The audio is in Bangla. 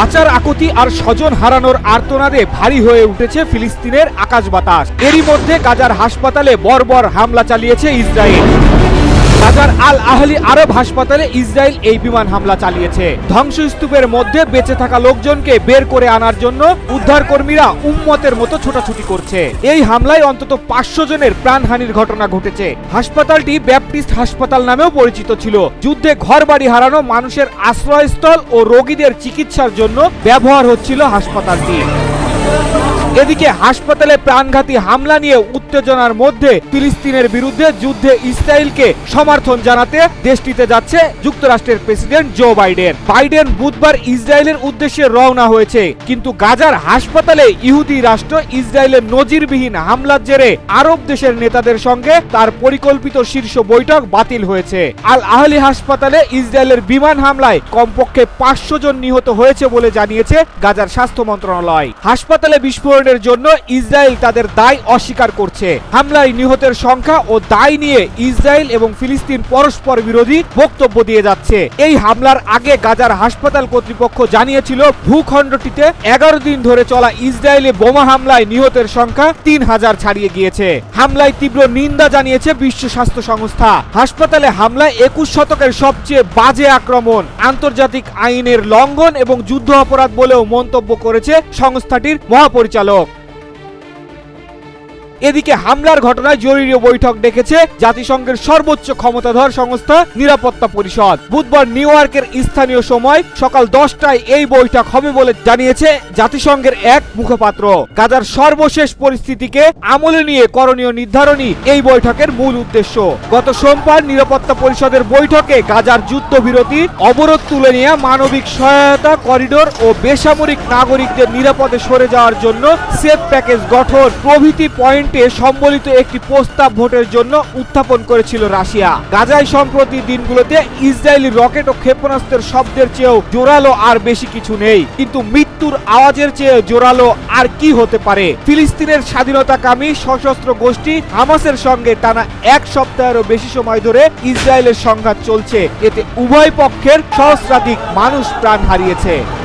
বাঁচার আকুতি আর স্বজন হারানোর আর্তনাদে ভারী হয়ে উঠেছে ফিলিস্তিনের আকাশ বাতাস। এরই মধ্যে গাজার হাসপাতালে বর্বর হামলা চালিয়েছে ইসরায়েল। গাজার আল আহলি আরব হাসপাতালে ইসরায়েল এই বিমান হামলা চালিয়েছে। ধ্বংসস্তূপের মধ্যে বেঁচে থাকা লোকজনকে বের করে আনার জন্য উদ্ধারকর্মীরা উম্মতের মতো ছোটাছুটি করছে। এই হামলায় অন্তত পাঁচশো জনের প্রাণহানির ঘটনা ঘটেছে। হাসপাতালটি ব্যাপটিস্ট হাসপাতাল নামেও পরিচিত ছিল। যুদ্ধে ঘরবাড়ি হারানো মানুষের আশ্রয়স্থল ও রোগীদের চিকিৎসার জন্য ব্যবহার হচ্ছিল হাসপাতালটি। এদিকে হাসপাতালে প্রাণঘাতী হামলা নিয়ে উত্তেজনার মধ্যে ফিলিস্তিনের বিরুদ্ধে যুদ্ধে ইসরায়েলকে সমর্থন জানাতে দেশটিতে যাচ্ছে যুক্তরাষ্ট্রের প্রেসিডেন্ট জো বাইডেন। বাইডেন বুধবার ইসরায়েলের উদ্দেশ্যে রওনা হয়েছে, কিন্তু গাজার হাসপাতালে ইহুদি রাষ্ট্র ইসরায়েলের নজিরবিহীন হামলার জেরে আরব দেশের নেতাদের সঙ্গে তার পরিকল্পিত শীর্ষ বৈঠক বাতিল হয়েছে। আল আহলি হাসপাতালে ইসরায়েলের বিমান হামলায় কমপক্ষে পাঁচশো জন নিহত হয়েছে বলে জানিয়েছে গাজার স্বাস্থ্য মন্ত্রণালয়। হাসপাতালে বিস্ফোরণের জন্য ইসরায়েল তাদের দায় অস্বীকার করছে। হামলায় নিহতের সংখ্যা ও দায় নিয়ে ইসরায়েল এবং ফিলিস্তিন পরস্পর বিরোধী বক্তব্য দিয়ে যাচ্ছে। এই হামলার আগে গাজার হাসপাতাল কর্তৃপক্ষ জানিয়েছিল, ভূখণ্ডটিতে এগারো দিন ধরে চলা ইসরায়েলে বোমা হামলায় নিহতের সংখ্যা তিন হাজার ছাড়িয়ে গিয়েছে। হামলায় তীব্র নিন্দা জানিয়েছে বিশ্ব স্বাস্থ্য সংস্থা। হাসপাতালে হামলায় একুশ শতকের সবচেয়ে বাজে আক্রমণ, আন্তর্জাতিক আইনের লঙ্ঘন এবং যুদ্ধ অপরাধ বলেও মন্তব্য করেছে সংস্থাটির মহাপরিচালক। এদিকে হামলার ঘটনায় জরুরি বৈঠক ডেকেছে জাতিসংঘের সর্বোচ্চ ক্ষমতাধর সংস্থা নিরাপত্তা পরিষদ। বুধবার নিউ ইয়র্কের স্থানীয় সময় সকাল দশটায় এই বৈঠক হবে বলে জানিয়েছে জাতিসংঘের এক মুখপাত্র। গাজার সর্বশেষ পরিস্থিতিকে আমলে নিয়ে করণীয় নির্ধারণী এই বৈঠকের মূল উদ্দেশ্য। গত সোমবার নিরাপত্তা পরিষদের বৈঠকে গাজার যুদ্ধবিরতি, অবরোধ তুলে নিয়ে মানবিক সহায়তা করিডোর ও বেসামরিক নাগরিকদের নিরাপদে সরে যাওয়ার জন্য সেফ প্যাকেজ গঠন প্রভৃতি পয়েন্টে সম্বলিত একটি প্রস্তাব ভোটের জন্য উত্থাপন করেছিল রাশিয়া। গাজায় সম্প্রতি দিনগুলোতে ইসরায়েলি রকেট ও ক্ষেপণাস্ত্রের শব্দের চেয়েও জোরালো আর বেশি কিছু নেই। কিন্তু মৃত্যুর আওয়াজের চেয়ে জোরালো আর কি হতে পারে? ফিলিস্তিনের স্বাধীনতাকামী সশস্ত্র গোষ্ঠী হামাসের সঙ্গে টানা এক সপ্তাহেরও বেশি সময় ধরে ইসরায়েলের সংঘাত চলছে। এতে উভয় পক্ষের সহস্রাধিক মানুষ প্রাণ হারিয়েছে।